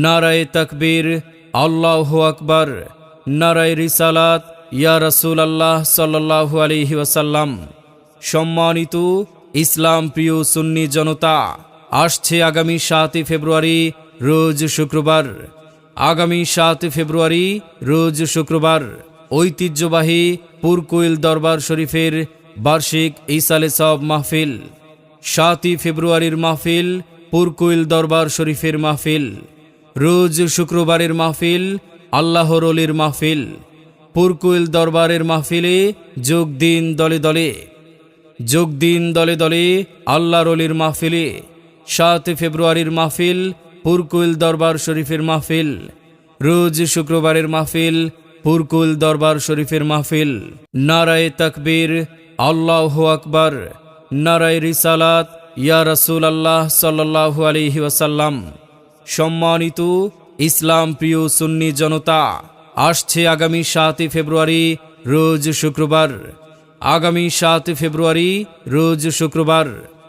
নারায় তকবীর, আল্লাহ আকবর, নারায় রিসালাত, ইয়া রসুল আল্লাহ সাল্লাহু আলহি ওয়াসাল্লাম। সম্মানিত ইসলাম প্রিয় সুন্নি জনতা, আসছে আগামী সাতই ফেব্রুয়ারি, রোজ শুক্রবার। আগামী সাত ফেব্রুয়ারি, রোজ শুক্রবার, ঐতিহ্যবাহী পুরকুইল দরবার শরীফের বার্ষিক ইসালে সব মাহফিল। সাতই ফেব্রুয়ারির মাহফিল, পুরকুইল দরবার শরীফের মাহফিল। রোজ শুক্রবারের মাহফিল, আল্লাহর অলির মাহফিল, পুরকুইল দরবারের মাহফিলে যোগ দিন দলে দলে। যোগ দিন দলে দলে আল্লাহর অলির মাহফিলে। সাত ফেব্রুয়ারির মাহফিল, পুরকুইল দরবার শরীফের মাহফিল। রোজ শুক্রবারের মাহফিল পুরকুল দরবার শরীফের মাহফিল। নারায় তকবীর, আল্লাহ আকবর। নারায় রিসালাত, ইয়া রসুল আল্লাহ সাল্লাহু আলহি ওয়াসাল্লাম। সম্মানিত ইসলাম প্রিয় সুন্নি জনতা, আসছে আগামী সাতই ফেব্রুয়ারি, রোজ শুক্রবার। আগামী সাত ফেব্রুয়ারি, রোজ শুক্রবার,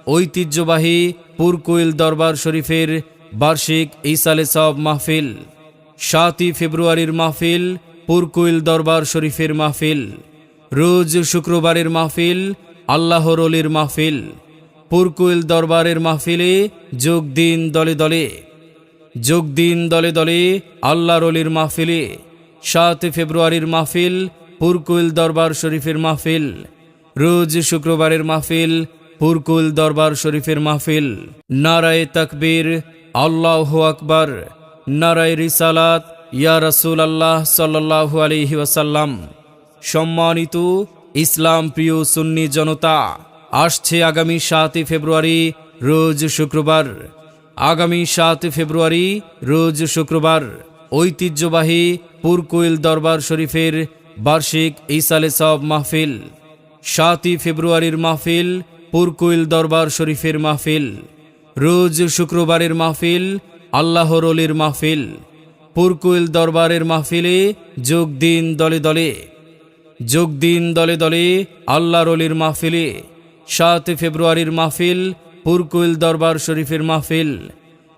ঐতিহ্যবাহী পুরকুইল দরবার শরীফের বার্ষিক ইসালে সব মাহফিল। সাতই ফেব্রুয়ারির মাহফিল, পুরকুইল দরবার শরীফের মাহফিল। রোজ শুক্রবারের মাহফিল, আল্লাহর অলির মাহফিল। পুরকুইল দরবারের মাহফিলে যোগ দিন দলে দলে। যোগ দিন দলে দলে আল্লাহর অলির মাহফিলে। সাত ফেব্রুয়ারির মাহফিল পুরকুল দরবার শরীফের মাহফিল। রোজ শুক্রবারের মাহফিল পুরকুল দরবার শরীফের মাহফিল। নারায় তকবীর, আল্লাহ আকবর। নারায় রিসালাত, ইয়া রসুল আল্লাহ সাল্লাহু আলহি ওয়াসাল্লাম। সম্মানিত ইসলাম প্রিয় সুন্নি জনতা, আসছে আগামী সাতই ফেব্রুয়ারি, রোজ শুক্রবার। আগামী সাত ফেব্রুয়ারি, রোজ শুক্রবার, ঐতিহ্যবাহী পুরকুইল দরবার শরীফের বার্ষিক ইসালে সব মাহফিল। সাতই ফেব্রুয়ারির মাহফিল, পুরকুইল দরবার শরীফের মাহফিল। রোজ শুক্রবারের মাহফিল, আল্লাহর অলির মাহফিল। পুরকুইল দরবারের মাহফিলে যোগ দিন দলে দলে। যোগ দিন দলে দলে আল্লাহর অলির মাহফিলে। সাত ফেব্রুয়ারির মাহফিল পুরকুইল দরবার শরীফের মাহফিল।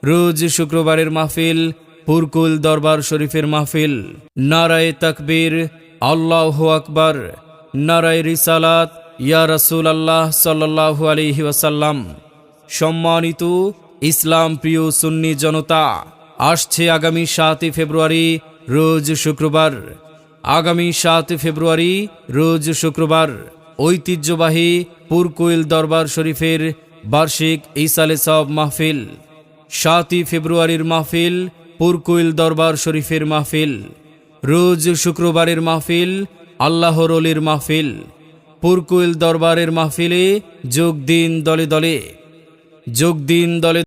রোজ শুক্রবারের মাহফিল পুরকুল দরবার শরীফের মাহফিল। নারায় তকবীর, আল্লাহ আকবর। নারায় রিসালাত, ইয়া রসুল আল্লাহ সাল্লাহু আলহি ওয়াসাল্লাম। সম্মানিত ইসলাম প্রিয় সুন্নি জনতা, আসছে আগামী সাতই ফেব্রুয়ারি, রোজ শুক্রবার। আগামী সাত ফেব্রুয়ারি, রোজ শুক্রবার। ঐতিহ্যবাহী পুরকুইল দরবার শরীফের বার্ষিক ইসালে সব মাহফিল, সাতই ফেব্রুয়ারির মাহফিল, পুরকুইল দরবার শরীফের মাহফিল, রোজ শুক্রবারের মাহফিল, আল্লাহর অলির মাহফিল, পুরকুইল দরবারের মাহফিলে যোগ দিন দলে দলে, যোগ দিন দলে